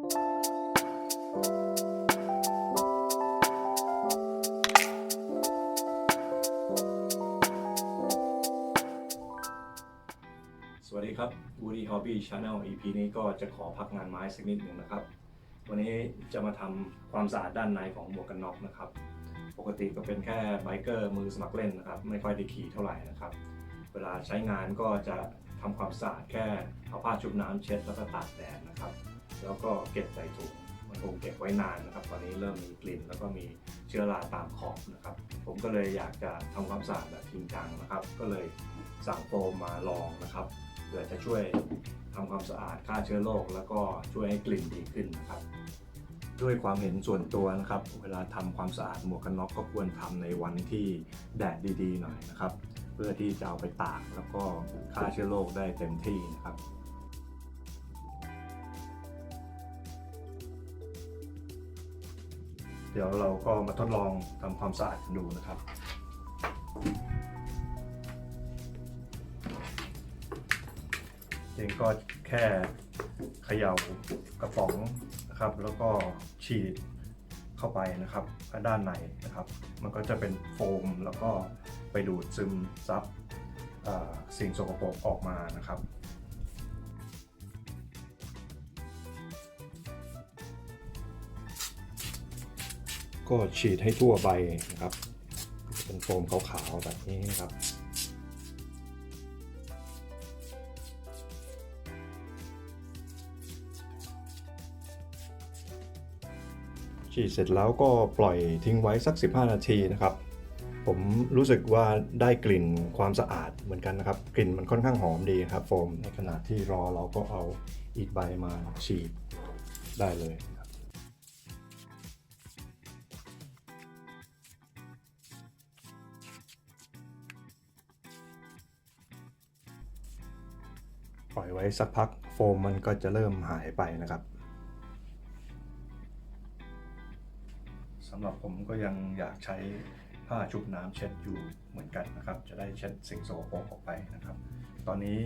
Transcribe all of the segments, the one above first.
สวัสดีครับ Woody Hobby Channel EP นี้ก็จะขอพักงานไม้สักนิดหนึ่งนะครับ วันนี้จะมาทำความสะอาดด้านในของหมวกกันน็อกนะครับ ปกติก็เป็นแค่ไบเกอร์มือสมัครเล่นนะครับ ไม่ค่อยได้ขี่เท่าไหร่นะครับ เวลาใช้งานก็จะทำความสะอาดแค่เอาผ้าชุบน้ำเช็ดแล้วก็ตากแดดนะครับ แล้วก็เก็บใส่ถุงมันคงเก็บไว้นานนะครับ ตอนนี้เริ่มมีกลิ่นแล้วก็มีเชื้อราตามขอบนะครับ ผมก็เลยอยากจะทำความสะอาดแบบจริงจังนะครับ ก็เลยสั่งโฟมมาลองนะครับเพื่อจะช่วยทำความสะอาดฆ่าเชื้อโรคแล้วก็ช่วยให้กลิ่นดีขึ้นนะครับด้วยความเห็นส่วนตัวนะครับ เวลาทำความสะอาดหมวกกันน็อกก็ควรทำในวันที่แดดดีๆหน่อยนะครับ เพื่อที่จะเอาไปตากแล้วก็ฆ่าเชื้อโรคได้เต็มที่นะครับ เดี๋ยวเราก็มาทดลองทำความสะอาดกันดูนะครับเองก็แค่เขย่ากระป๋องนะครับ แล้วก็ฉีดเข้าไปนะครับด้านในนะครับ มันก็จะเป็นโฟมแล้วก็ไปดูดซึมซับสิ่งสกปรกออกมานะครับ ก็ฉีดให้ทั่วใบนะครับ เป็นโฟมขาวๆแบบนี้นะครับฉีดเสร็จแล้วก็ปล่อยทิ้งไว้สัก 15 นาทีนะครับ ผมรู้สึกว่าได้กลิ่นความสะอาดเหมือนกันนะครับ กลิ่นมันค่อนข้างหอมดีครับโฟมในขณะที่รอเราก็เอาอีกใบมาฉีดได้เลย ล่อยไว้สักพักโฟมมันก็จะเริ่มหายไปนะครับสำหรับผมก็ยังอยากใช้ผ้าชุบน้ำเช็ดอยู่เหมือนกันนะครับ จะได้เช็ดสิ่งโสโครกออกไปนะครับ ตอนนี้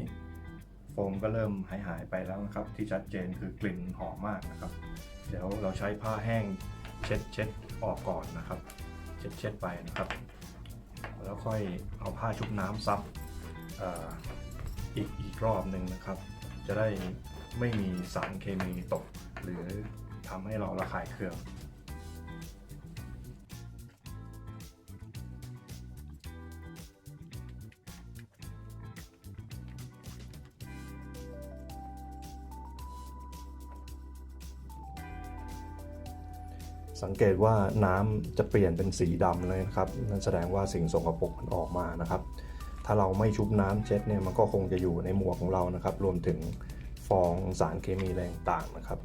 โฟมก็เริ่มหายหายไปแล้วนะครับ ที่ชัดเจนคือกลิ่นหอมมากนะครับ เดี๋ยวเราใช้ผ้าแห้งเช็ดเช็ดออกก่อนนะครับ เช็ดเช็ดไปนะครับ แล้วค่อยเอาผ้าชุบน้ำซับ อีกอีกรอบหนึ่งนะครับ จะได้ไม่มีสารเคมีตก หรือทำให้เราระคายเคืองสังเกตว่าน้ำจะเปลี่ยนเป็นสีดำเลยนะครับ นั่นแสดงว่าสิ่งสกปรกมันออกมานะครับ ถ้าเราไม่ชุบน้ำเช็ดเนี่ยมันก็คงจะอยู่ในหมวกของเรานะครับ รวมถึงฟองสารเคมีแรงต่างๆนะครับ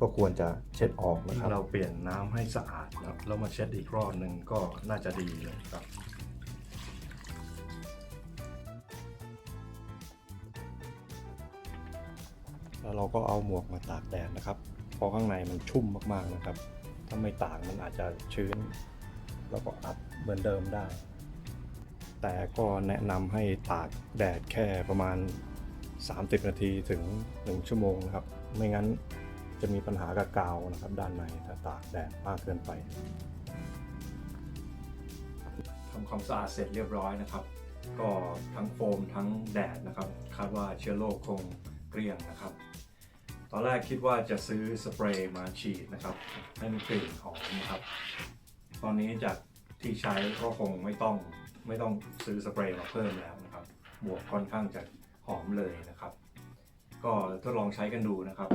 ก็ควรจะเช็ดออกนะครับ เราเปลี่ยนน้ำให้สะอาดนะครับแล้วมาเช็ดอีกรอบหนึ่งก็น่าจะดีเลยครับแล้วเราก็เอาหมวกมาตากแดดนะครับ เพราะข้างในมันชุ่มมากๆนะครับ ถ้าไม่ตากมันอาจจะชื้น แล้วก็อัดเหมือนเดิมได้ แต่ก็แนะนำให้ตากแดดแค่ประมาณ 30 นาทีถึง 1 ชั่วโมงนะครับ ไม่งั้นจะมีปัญหากับกาวนะครับ ด้านในถ้าตากแดดมากเกินไปทำความสะอาดเสร็จเรียบร้อยนะครับ ก็ทั้งโฟมทั้งแดดนะครับ คาดว่าเชื้อโรคคงเกลี้ยงนะครับ ตอนแรกคิดว่าจะซื้อสเปรย์มาฉีดนะครับให้มันกลิ่นหอมนะครับ ตอนนี้จากที่ใช้ก็คงไม่ต้อง ไม่ต้องซื้อสเปรย์มาเพิ่มแล้วนะครับบวกค่อนข้างจะหอมเลยนะครับ ก็ทดลองใช้กันดูนะครับ